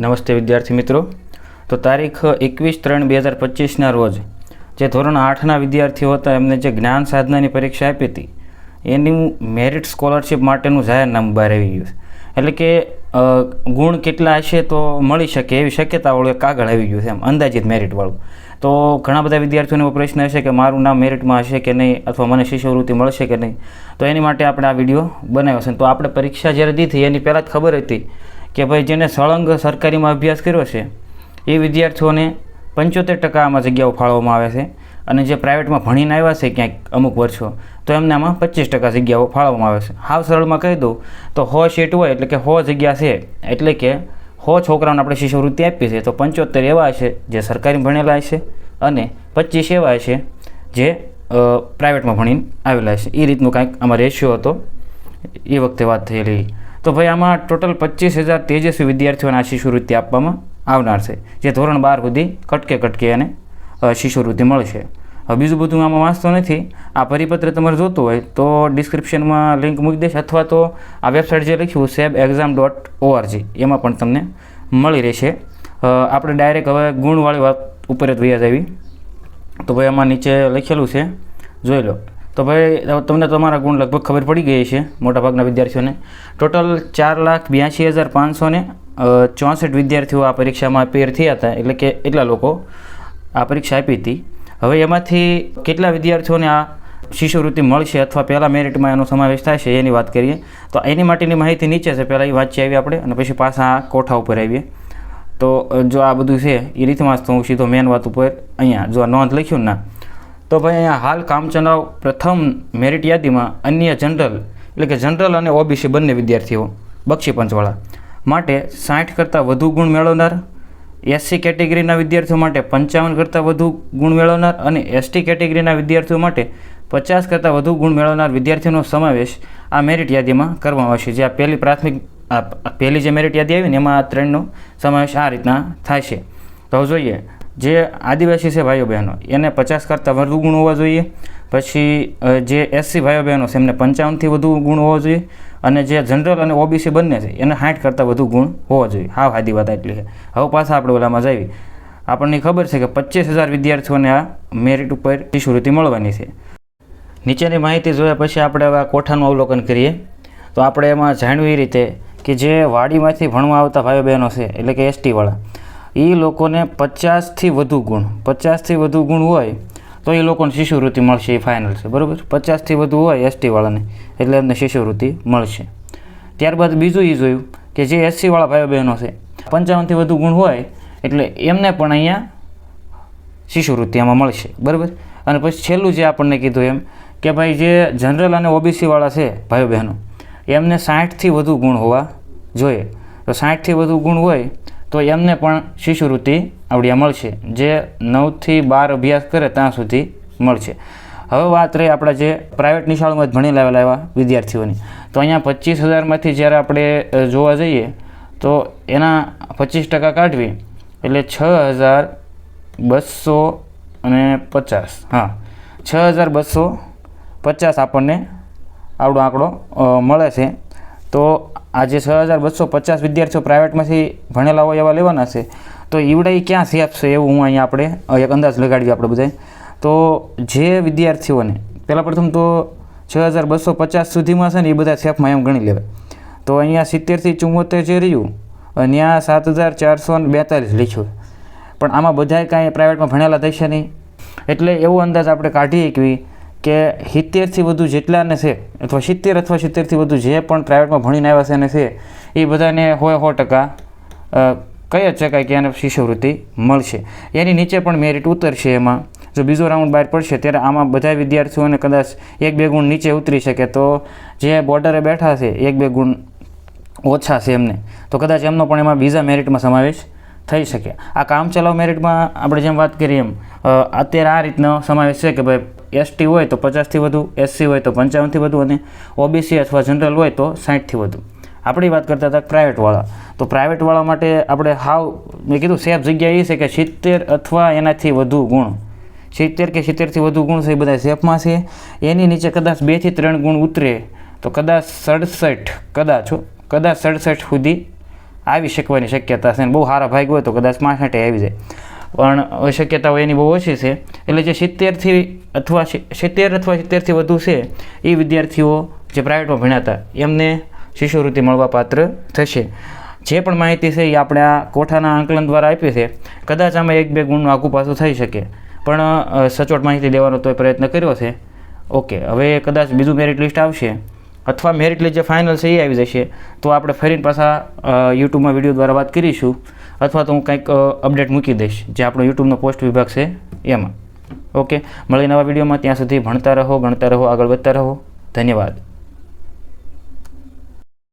નમસ્તે વિદ્યાર્થી મિત્રો. તો તારીખ એકવીસ ત્રણ બે હજાર પચીસના રોજ જે ધોરણ આઠના વિદ્યાર્થીઓ હતા, એમને જે જ્ઞાન સાધનાની પરીક્ષા આપી હતી, એનું મેરિટ સ્કોલરશિપ માટેનું જાહેરનામું બહાર આવી ગયું એટલે કે ગુણ કેટલા હશે તો મળી શકે એવી શક્યતાવાળું એક કાગળ આવી ગયું છે એમ, અંદાજિત મેરિટવાળું. તો ઘણા બધા વિદ્યાર્થીઓને એવો પ્રશ્ન હશે કે મારું નામ મેરિટમાં હશે કે નહીં, અથવા મને શિષ્યવૃત્તિ મળશે કે નહીં? તો એની માટે આપણે આ વીડિયો બનાવ્યો છે. તો આપણે પરીક્ષા જ્યારે દીધી, એની પહેલાં જ ખબર હતી કે ભાઈ જેને સળંગ સરકારીમાં અભ્યાસ કર્યો છે, એ વિદ્યાર્થીઓને પંચોતેર ટકા આમાં જગ્યાઓ ફાળવવામાં આવે છે અને જે પ્રાઇવેટમાં ભણીને આવ્યા છે ક્યાંક અમુક વર્ષો, તો એમને આમાં પચીસ ટકા જગ્યાઓ ફાળવવામાં આવે છે. હાવ સરળમાં કહી દઉં, તો હો સીટ હોય એટલે કે હો જગ્યા છે, એટલે કે હો છોકરાઓને આપણે શિષ્યવૃત્તિ આપી છે, તો પંચોતેર એવા હશે જે સરકારી ભણેલા હશે અને પચીસ એવા હશે જે પ્રાઇવેટમાં ભણીને આવેલા હશે. એ રીતનું કાંઈક આમાં રેશિયો હતો. એ વખતે વાત થયેલી તો ભાઈ આમાં ટોટલ પચીસ હજાર તેજસ્વી વિદ્યાર્થીઓને આ શિષ્યવૃત્તિ આપવામાં આવનાર છે, જે ધોરણ બાર સુધી કટકે કટકે એને શિષ્યવૃત્તિ મળશે. હવે બીજું બધું આમાં વાંચતો નથી. આ પરિપત્ર તમારે જોતું હોય તો ડિસ્ક્રિપ્શનમાં લિંક મૂકી દઈશ, અથવા તો આ વેબસાઇટ જે લખ્યું સેબ એક્ઝામ ડોટ ઓઆરજી એમાં પણ તમને મળી રહેશે. આપણે ડાયરેક્ટ હવે ગુણવાળી વાત ઉપર જ વ્યાજ આવી. તો ભાઈ આમાં નીચે લખેલું છે, જોઈ લો. તો ભાઈ, તમને તમારા ગુણ લગભગ ખબર પડી ગઈ છે મોટાભાગના વિદ્યાર્થીઓને. ટોટલ ચાર લાખ બ્યાસી હજાર પાંચસો ને ચોસઠ વિદ્યાર્થીઓ આ પરીક્ષામાં પેર થયા હતા, એટલે કે એટલા લોકો આ પરીક્ષા આપી હતી. હવે એમાંથી કેટલા વિદ્યાર્થીઓને આ શિષ્યવૃત્તિ મળશે અથવા પહેલાં મેરિટમાં એનો સમાવેશ થાય છે, એની વાત કરીએ. તો એની માટેની માહિતી નીચે છે, પહેલાં એ વાંચી આવીએ આપણે, અને પછી પાછા આ કોઠા ઉપર આવીએ. તો જો આ બધું છે, એ રીતે વાંચતો હું સીધો મેન વાત ઉપર અહીંયા, જો આ નોંધ લખ્યું ના તો ભાઈ અહીંયા હાલ કામચલાઉ પ્રથમ મેરિટ યાદીમાં અન્ય જનરલ એટલે કે જનરલ અને ઓબીસી બંને વિદ્યાર્થીઓ, બક્ષી પંચવાળા, માટે સાઠ કરતાં વધુ ગુણ મેળવનાર એસસી કેટેગરીના વિદ્યાર્થીઓ માટે પંચાવન કરતાં વધુ ગુણ મેળવનાર અને એસટી કેટેગરીના વિદ્યાર્થીઓ માટે પચાસ કરતાં વધુ ગુણ મેળવનાર વિદ્યાર્થીઓનો સમાવેશ આ મેરિટ યાદીમાં કરવામાં આવશે. જે આ પહેલી પ્રાથમિક પહેલી જે મેરિટ યાદી આવી ને એમાં આ ત્રણનો સમાવેશ આ રીતના થાય છે. તો જોઈએ જે આદિવાસી છે ભાઈઓ બહેનો, એને પચાસ કરતાં વધુ ગુણ હોવા જોઈએ. પછી જે એસસી ભાઈઓ બહેનો છે, એમને પંચાવનથી વધુ ગુણ હોવા જોઈએ. અને જે જનરલ અને ઓબીસી બંને છે, એને સાઠ કરતાં વધુ ગુણ હોવા જોઈએ. હાવ સાદી વાત એટલી છે. હવે પાછા આપણે ઓલામાં જઈએ આપણને ખબર છે કે પચીસ હજાર વિદ્યાર્થીઓને આ મેરિટ ઉપર શિષ્યવૃત્તિ મળવાની છે. નીચેની માહિતી જોયા પછી આપણે હવે આ કોઠાનું અવલોકન કરીએ. તો આપણે એમાં જાણ્યું એ રીતે કે જે વાડીમાંથી ભણવા આવતા ભાઈઓ બહેનો છે, એટલે કે એસટીવાળા એ લોકોને પચાસથી વધુ ગુણ, પચાસથી વધુ ગુણ હોય તો એ લોકોને શિષ્યવૃત્તિ મળશે એ ફાઇનલ છે, બરાબર? પચાસથી વધુ હોય એસટીવાળાને એટલે એમને શિષ્યવૃત્તિ મળશે. ત્યારબાદ બીજું એ જોયું કે જે એસસીવાળા ભાઈઓ બહેનો છે, પંચાવનથી વધુ ગુણ હોય એટલે એમને પણ અહીંયા શિષ્યવૃત્તિ આમાં મળશે, બરાબર? અને પછી છેલ્લું જે આપણને કીધું એમ કે ભાઈ જે જનરલ અને ઓબીસીવાળા છે ભાઈઓ બહેનો એમને સાઠથી વધુ ગુણ હોવા જોઈએ. તો સાઠથી વધુ ગુણ હોય તો એમને પણ શિષ્યવૃત્તિ આવડિયા મળશે, જે નવથી બાર અભ્યાસ કરે ત્યાં સુધી મળશે. હવે વાત રહી આપણા જે પ્રાઇવેટ નિશાળોમાં ભણી લાવેલા એવા વિદ્યાર્થીઓની. તો અહીંયા પચીસ હજારમાંથી જ્યારે આપણે જોવા જઈએ, તો એના પચીસ ટકા કાઢવી, એટલે છ હજાર બસો અને પચાસ. હા, છ હજાર બસો પચાસ આપણને આવડો આંકડો મળે છે. તો આ જે છ હજાર બસો પચાસ વિદ્યાર્થીઓ પ્રાઇવેટમાંથી ભણેલા હોય એવા લેવાના છે. તો ઈવડા એ ક્યાં સેફ છે એવું હું અહીંયા આપણે એક અંદાજ લગાડીએ આપણે બધાય. તો જે વિદ્યાર્થીઓને, પહેલાં પ્રથમ તો છ હજાર બસો પચાસ સુધીમાં છે ને એ બધા સેફમાં એમ ગણી લેવાય. તો અહીંયા સિત્તેરથી ચુમ્મોતેર જે રહ્યું ત્યાં સાત હજાર ચારસો ને બેતાલીસ લખ્યું. પણ આમાં બધાય કાંઈ પ્રાઇવેટમાં ભણેલા થશે નહીં. એટલે એવો અંદાજ આપણે કાઢી શકીએ કે સિત્તેરથી વધુ જેટલાને છે, અથવા સિત્તેર અથવા સિત્તેરથી વધુ જે પણ પ્રાઇવેટમાં ભણીને આવ્યા છે અને છે, એ બધાને હોય સો ટકા કઈ જ શકાય કે એને શિષ્યવૃત્તિ મળશે. એની નીચે પણ મેરિટ ઉતરશે એમાં. જો બીજો રાઉન્ડ બહાર પડશે, ત્યારે આમાં બધા વિદ્યાર્થીઓને કદાચ એક બે ગુણ નીચે ઉતરી શકે. તો જે બોર્ડરે બેઠા છે, એક બે ગુણ ઓછા છે એમને. તો કદાચ એમનો પણ એમાં બીજા મેરિટમાં સમાવેશ થઈ શકે. આ કામચલાઉ મેરિટમાં આપણે જેમ વાત કરીએ એમ અત્યારે આ રીતનો સમાવેશ છે કે ભાઈ એસટી હોય તો પચાસથી વધુ, એસસી હોય તો પંચાવનથી વધુ અને ઓબીસી અથવા જનરલ હોય તો સાઠથી વધુ. આપણી વાત કરતા હતા પ્રાઇવેટવાળા. તો પ્રાઇવેટવાળા માટે આપણે હાવ, મેં કીધું સેફ જગ્યા એ છે કે સિત્તેર અથવા એનાથી વધુ ગુણ. સિત્તેર કે સિત્તેરથી વધુ ગુણ છે એ બધા સેફમાં છે. એની નીચે કદાચ બેથી ત્રણ ગુણ ઉતરે, તો કદાચ સડસઠ, કદાચ કદાચ સડસઠ સુધી આવી શકવાની શક્યતા છે અને બહુ સારા ભાગ હોય તો કદાચ માસઠે આવી જાય. પણ શક્યતાઓ એની બહુ ઓછી છે. એટલે જે સિત્તેરથી અથવા સિત્તેર અથવા સિત્તેરથી વધુ છે, એ વિદ્યાર્થીઓ જે પ્રાઇવેટમાં ભણ્યા એમને શિષ્યવૃત્તિ મળવા પાત્ર થશે. જે પણ માહિતી છે એ આપણે આ કોઠાના આંકલન દ્વારા આપી છે. કદાચ આમાં એક બે ગુણનું આખું પાછું થઈ શકે. પણ સચોટ માહિતી દેવાનો તો પ્રયત્ન કર્યો છે. ઓકે, હવે કદાચ બીજું મેરિટ લિસ્ટ આવશે. અથવા મેરિટ લિસ્ટ જે ફાઇનલ છે એ આવી જશે. તો આપણે ફરીને પાછા યુટ્યુબમાં વીડિયો દ્વારા વાત કરીશું. અથવા તો હું કંઈક અપડેટ મૂકી દઈશ, જે આપણો યુટ્યુબનો પોસ્ટ વિભાગ છે એમાં. ઓકે મળી નવા વિડીયોમાં ત્યાં સુધી ભણતા રહો, ગણતા રહો, આગળ વધતા રહો. ધન્યવાદ.